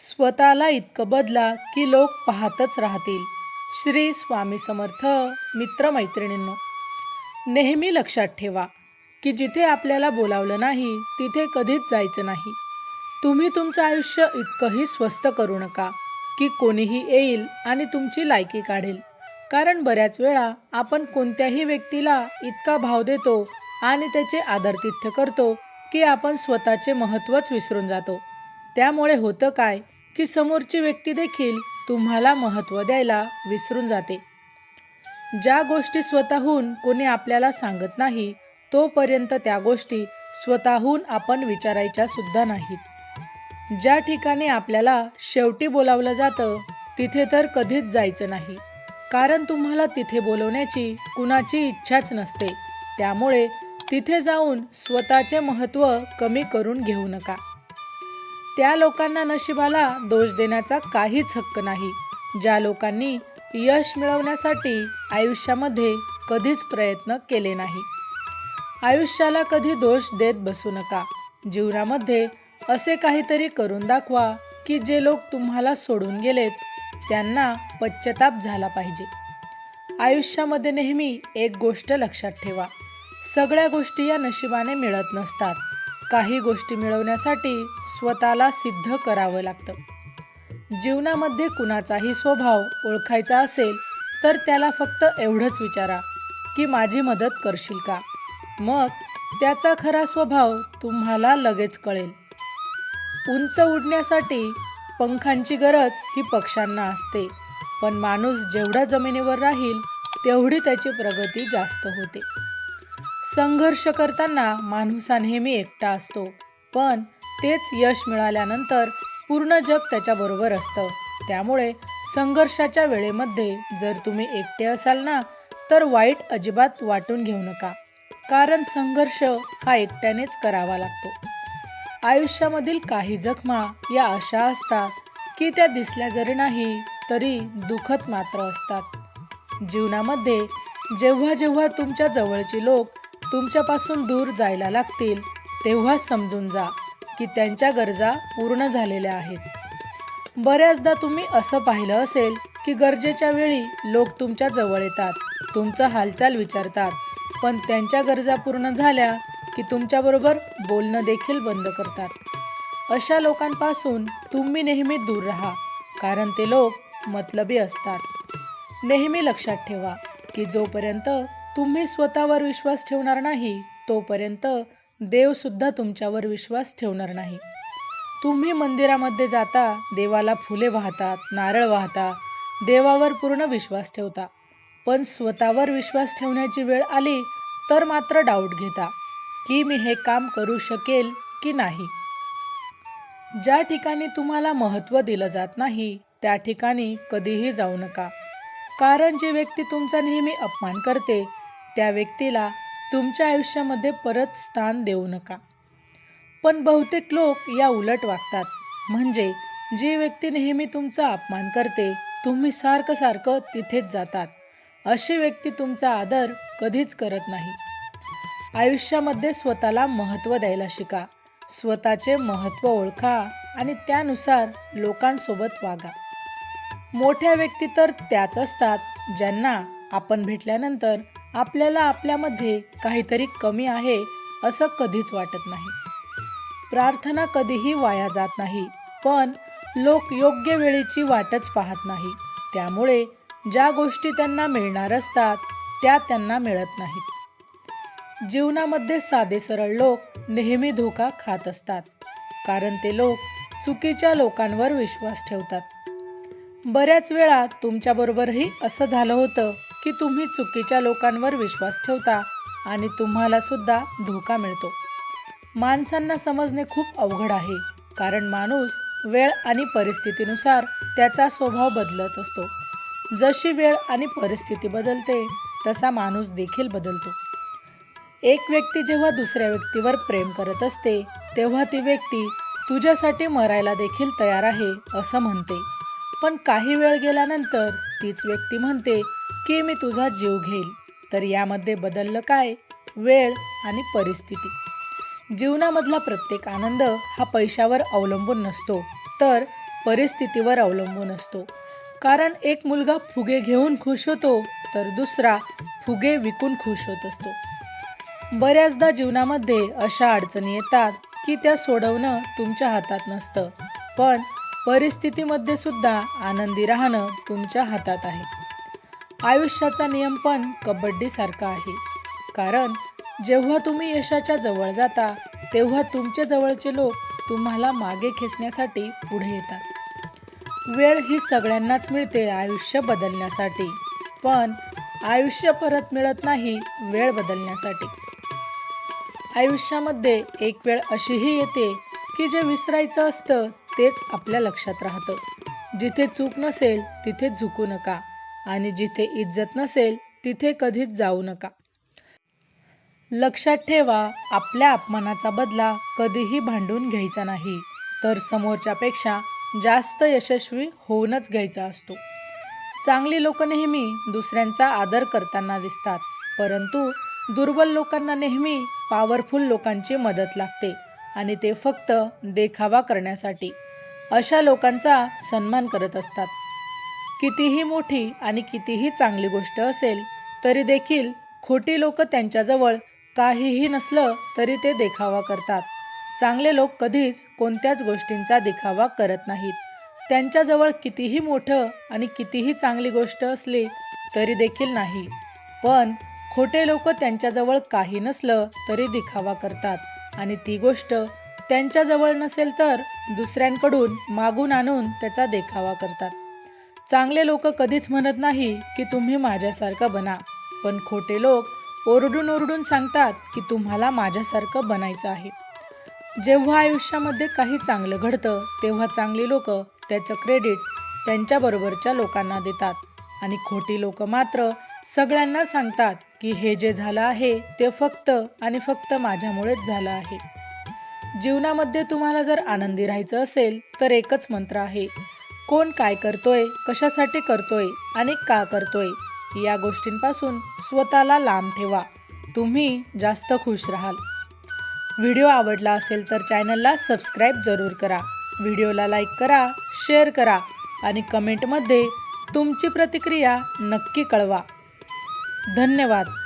स्वतःला इतकं बदला की लोक पाहतच राहतील. श्री स्वामी समर्थ मित्रमैत्रिणींनो नेहमी लक्षात ठेवा की जिथे आपल्याला बोलावलं नाही तिथे कधीच जायचं नाही. तुम्ही तुमचं आयुष्य इतकंही स्वस्त करू नका की कोणीही येईल आणि तुमची लायकी काढेल. कारण बऱ्याच वेळा आपण कोणत्याही व्यक्तीला इतका भाव देतो आणि त्याचे आदरतिथ्य करतो की आपण स्वतःचे महत्त्वच विसरून जातो. त्यामुळे होतं काय की समोरची व्यक्ती देखील तुम्हाला महत्त्व द्यायला विसरून जाते. ज्या गोष्टी स्वतःहून कोणी आपल्याला सांगत नाही तोपर्यंत त्या गोष्टी स्वतःहून आपण विचारायच्या सुद्धा नाहीत. ज्या ठिकाणी आपल्याला शेवटी बोलावलं जातं तिथे तर कधीच जायचं नाही. कारण तुम्हाला तिथे बोलवण्याची कुणाची इच्छाच नसते. त्यामुळे तिथे जाऊन स्वतःचे महत्त्व कमी करून घेऊ नका. त्या लोकांना नशिबाला दोष देण्याचा काहीच हक्क नाही. ज्या लोकांनी यश मिळवण्यासाठी आयुष्यामध्ये कधीच प्रयत्न केले नाही. आयुष्याला कधी दोष देत बसू नका. जीवनामध्ये असे काहीतरी करून दाखवा की जे लोक तुम्हाला सोडून गेलेत त्यांना पश्चाताप झाला पाहिजे. आयुष्यामध्ये नेहमी एक गोष्ट लक्षात ठेवा. सगळ्या गोष्टी या नशिबाने मिळत नसतात. काही गोष्टी मिळवण्यासाठी स्वतःला सिद्ध करावं लागतं. जीवनामध्ये कुणाचाही स्वभाव ओळखायचा असेल तर त्याला फक्त एवढंच विचारा की माझी मदत करशील का? मग त्याचा खरा स्वभाव तुम्हाला लगेच कळेल. उंच उडण्यासाठी पंखांची गरज ही पक्ष्यांना असते पण माणूस जेवढा जमिनीवर राहील तेवढी त्याची प्रगती जास्त होते. संघर्ष करताना माणूस हा नेहमी एकटा असतो. पण तेच यश मिळाल्यानंतर पूर्ण जग त्याच्याबरोबर असतं. त्यामुळे संघर्षाच्या वेळेमध्ये जर तुम्ही एकटे असाल ना तर वाईट अजिबात वाटून घेऊ नका. कारण संघर्ष हा एकट्यानेच करावा लागतो. आयुष्यामधील काही जखमा या अशा असतात की त्या दिसल्या जरी नाही तरी दुखत मात्र असतात. जीवनामध्ये जेव्हा जेव्हा तुमच्या जवळची लोक तुमच्यापासून दूर जायला लागतील तेव्हा समजून जा की त्यांच्या गरजा पूर्ण झालेल्या आहेत. बऱ्याचदा तुम्ही असं पाहिलं असेल की गरजेच्या वेळी लोक तुमच्या जवळ येतात तुमचा हालचाल विचारतात पण त्यांच्या गरजा पूर्ण झाल्या की तुमच्याबरोबर बोलणं देखील बंद करतात. अशा लोकांपासून तुम्ही नेहमी दूर राहा कारण ते लोक मतलबी असतात. नेहमी लक्षात ठेवा की जोपर्यंत तुम्ही स्वतःवर विश्वास ठेवणार नाही तोपर्यंत देवसुद्धा तुमच्यावर विश्वास ठेवणार नाही. तुम्ही मंदिरामध्ये जाता देवाला फुले वाहतात नारळ वाहता देवावर पूर्ण विश्वास ठेवता. पण स्वतःवर विश्वास ठेवण्याची वेळ आली तर मात्र डाऊट घेता की मी हे काम करू शकेल की नाही. ज्या ठिकाणी तुम्हाला महत्त्व दिलं जात नाही त्या ठिकाणी कधीही जाऊ नका. कारण जी व्यक्ती तुमचा नेहमी अपमान करते त्या व्यक्तीला तुमच्या आयुष्यामध्ये परत स्थान देऊ नका. पण बहुतेक लोक या उलट वागतात. म्हणजे जी व्यक्ती नेहमी तुमचा अपमान करते तुम्ही सारखं सारखं तिथेच जातात. अशी व्यक्ती तुमचा आदर कधीच करत नाही. आयुष्यामध्ये स्वतःला महत्त्व द्यायला शिका. स्वतःचे महत्त्व ओळखा आणि त्यानुसार लोकांसोबत वागा. मोठ्या व्यक्ती तर त्याच असतात ज्यांना आपण भेटल्यानंतर आपल्याला आपल्यामध्ये काहीतरी कमी आहे असं कधीच वाटत नाही. प्रार्थना कधीही वाया जात नाही पण लोक योग्य वेळेची वाटच पाहत नाही. त्यामुळे ज्या गोष्टी त्यांना मिळणार असतात त्या त्यांना मिळत नाहीत. जीवनामध्ये साधे सरळ लोक नेहमी धोका खात असतात कारण ते लोक चुकीच्या लोकांवर विश्वास ठेवतात. बऱ्याच वेळा तुमच्याबरोबरही असं झालं होतं. की तुम्ही चुकीच्या लोकांवर विश्वास ठेवता आणि तुम्हाला सुद्धा धोका मिळतो. माणसांना समजणे खूप अवघड आहे कारण माणूस वेळ आणि परिस्थितीनुसार त्याचा स्वभाव बदलत असतो. जशी वेळ आणि परिस्थिती बदलते तसा माणूस देखील बदलतो. एक व्यक्ती जेव्हा दुसऱ्या व्यक्तीवर प्रेम करत असते तेव्हा ती व्यक्ती तुझ्यासाठी मरायला देखील तयार आहे असं म्हणते. पण काही वेळ गेल्यानंतर तीच व्यक्ती म्हणते की मी तुझा जीव घेईल. तर यामध्ये बदललं काय? वेळ आणि परिस्थिती. जीवनामधला प्रत्येक आनंद हा पैशावर अवलंबून नसतो तर परिस्थितीवर अवलंबून असतो. कारण एक मुलगा फुगे घेऊन खुश होतो तर दुसरा फुगे विकून खुश होत असतो. बऱ्याचदा जीवनामध्ये अशा अडचणी येतात की त्या सोडवणं तुमच्या हातात नसतं. पण परिस्थितीमध्ये सुद्धा आनंदी राहणं तुमच्या हातात आहे. आयुष्याचा नियम पण कबड्डीसारखा आहे. कारण जेव्हा तुम्ही यशाच्या जवळ जाता तेव्हा तुमच्या जवळचे लोक तुम्हाला मागे खेचण्यासाठी पुढे येतात. वेळ ही सगळ्यांनाच मिळते आयुष्य बदलण्यासाठी. पण आयुष्य परत मिळत नाही वेळ बदलण्यासाठी. आयुष्यामध्ये एक वेळ अशीही येते की जे विसरायचं असतं तेच आपल्या लक्षात राहतं. जिथे चूक नसेल तिथे झुकू नका. आणि जिथे इज्जत नसेल तिथे कधीच जाऊ नका. लक्षात ठेवा आपल्या अपमानाचा बदला कधीही भांडून घ्यायचा नाही. तर समोरच्यापेक्षा जास्त यशस्वी होऊनच घ्यायचा असतो. चांगली लोक नेहमी दुसऱ्यांचा आदर करताना दिसतात. परंतु दुर्बल लोकांना नेहमी पॉवरफुल लोकांची मदत लागते. आणि ते फक्त देखावा करण्यासाठी अशा लोकांचा सन्मान करत असतात. कितीही मोठी आणि कितीही चांगली गोष्ट असेल तरी देखील खोटी लोक त्यांच्याजवळ काहीही नसलं तरी ते देखावा करतात. चांगले लोक कधीच कोणत्याच गोष्टींचा देखावा करत नाहीत. त्यांच्याजवळ कितीही मोठं आणि कितीही चांगली गोष्ट असली तरी देखील नाही. पण खोटे लोक त्यांच्याजवळ काही नसलं तरी दिखावा करतात. आणि ती गोष्ट त्यांच्याजवळ नसेल तर दुसऱ्यांकडून मागून आणून त्याचा देखावा करतात. चांगले लोक कधीच म्हणत नाही की तुम्ही माझ्यासारखं बना पण खोटे लोक ओरडून ओरडून सांगतात की तुम्हाला माझ्यासारखं बनायचं आहे. जेव्हा आयुष्यामध्ये काही चांगलं घडतं तेव्हा चांगली लोक त्याचं क्रेडिट त्यांच्याबरोबरच्या लोकांना देतात आणि खोटी लोक मात्र सगळ्यांना सांगतात की हे जे झालं आहे ते फक्त आणि फक्त माझ्यामुळेच झालं आहे. जीवनामध्ये तुम्हाला जर आनंदी राहायचं असेल तर एकच मंत्र आहे. कोण काय करतोय कशासाठी करतोय आणि का करतोय या गोष्टींपासून स्वतःला लांब ठेवा. तुम्ही जास्त खुश राहाल. व्हिडिओ आवडला असेल तर चॅनलला सबस्क्राईब जरूर करा. व्हिडिओला लाईक करा शेअर करा आणि कमेंटमध्ये तुमची प्रतिक्रिया नक्की कळवा. धन्यवाद.